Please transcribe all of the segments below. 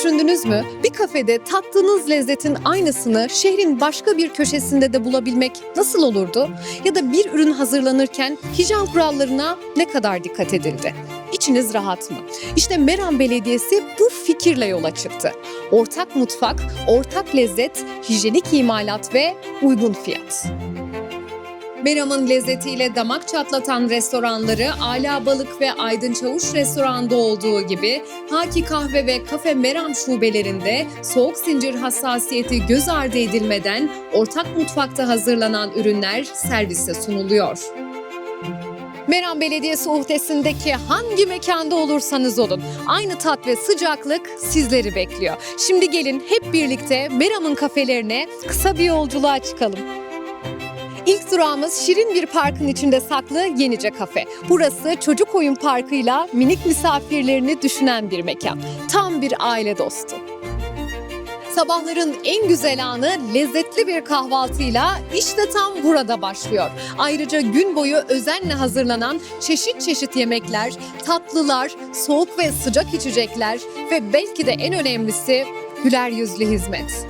düşündünüz mü? Bir kafede tattığınız lezzetin aynısını şehrin başka bir köşesinde de bulabilmek nasıl olurdu? Ya da bir ürün hazırlanırken hijyen kurallarına ne kadar dikkat edildi? İçiniz rahat mı? İşte Meram Belediyesi bu fikirle yola çıktı. Ortak mutfak, ortak lezzet, hijyenik imalat ve uygun fiyat. Meram'ın lezzetiyle damak çatlatan restoranları Ala Balık ve Aydın Çavuş restoranda olduğu gibi Haki Kahve ve Kafe Meram şubelerinde soğuk zincir hassasiyeti göz ardı edilmeden ortak mutfakta hazırlanan ürünler servise sunuluyor. Meram Belediyesi uhdesindeki hangi mekanda olursanız olun aynı tat ve sıcaklık sizleri bekliyor. Şimdi gelin hep birlikte Meram'ın kafelerine kısa bir yolculuğa çıkalım. İlk durağımız şirin bir parkın içinde saklı Yenice Kafe. Burası çocuk oyun parkıyla minik misafirlerini düşünen bir mekan. Tam bir aile dostu. Sabahların en güzel anı lezzetli bir kahvaltıyla işte tam burada başlıyor. Ayrıca gün boyu özenle hazırlanan çeşit çeşit yemekler, tatlılar, soğuk ve sıcak içecekler ve belki de en önemlisi güler yüzlü hizmet.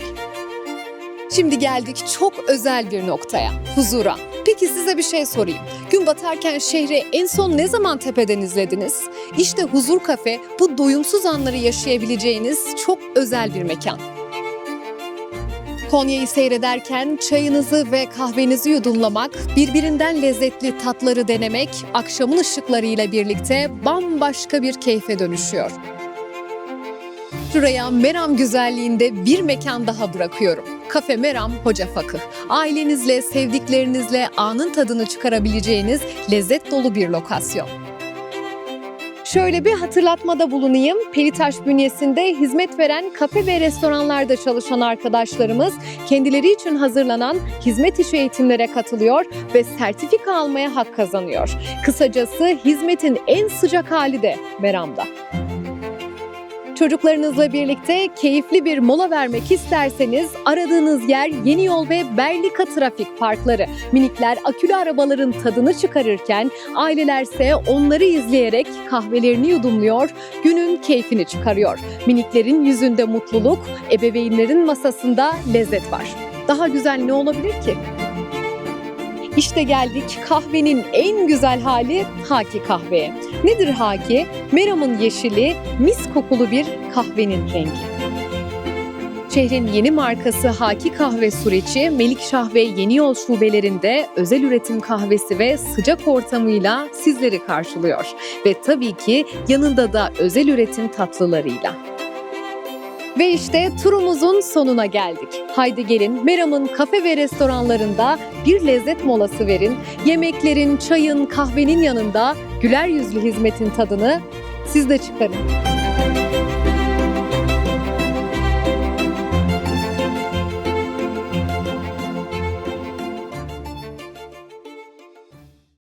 Şimdi geldik çok özel bir noktaya, huzura. Peki size bir şey sorayım. Gün batarken şehri en son ne zaman tepeden izlediniz? İşte Huzur Kafe bu doyumsuz anları yaşayabileceğiniz çok özel bir mekan. Konya'yı seyrederken çayınızı ve kahvenizi yudumlamak, birbirinden lezzetli tatları denemek, akşamın ışıklarıyla birlikte bambaşka bir keyfe dönüşüyor. Şuraya Meram güzelliğinde bir mekan daha bırakıyorum. Kafe Meram Hoca Fakıh. Ailenizle, sevdiklerinizle anın tadını çıkarabileceğiniz lezzet dolu bir lokasyon. Şöyle bir hatırlatmada bulunayım. Pelitaş bünyesinde hizmet veren kafe ve restoranlarda çalışan arkadaşlarımız kendileri için hazırlanan hizmet işi eğitimlere katılıyor ve sertifika almaya hak kazanıyor. Kısacası hizmetin en sıcak hali de Meram'da. Çocuklarınızla birlikte keyifli bir mola vermek isterseniz aradığınız yer Yeni Yol ve Berlika Trafik Parkları. Minikler akülü arabaların tadını çıkarırken ailelerse onları izleyerek kahvelerini yudumluyor, günün keyfini çıkarıyor. Miniklerin yüzünde mutluluk, ebeveynlerin masasında lezzet var. Daha güzel ne olabilir ki? İşte geldik kahvenin en güzel hali Haki kahveye. Nedir Haki? Meram'ın yeşili, mis kokulu bir kahvenin rengi. Şehrin yeni markası Haki Kahve Suriçi, Melikşah ve Yeni Yol şubelerinde özel üretim kahvesi ve sıcak ortamıyla sizleri karşılıyor. Ve tabii ki yanında da özel üretim tatlılarıyla. Ve işte turumuzun sonuna geldik. Haydi gelin Meram'ın kafe ve restoranlarında bir lezzet molası verin. Yemeklerin, çayın, kahvenin yanında güler yüzlü hizmetin tadını siz de çıkarın.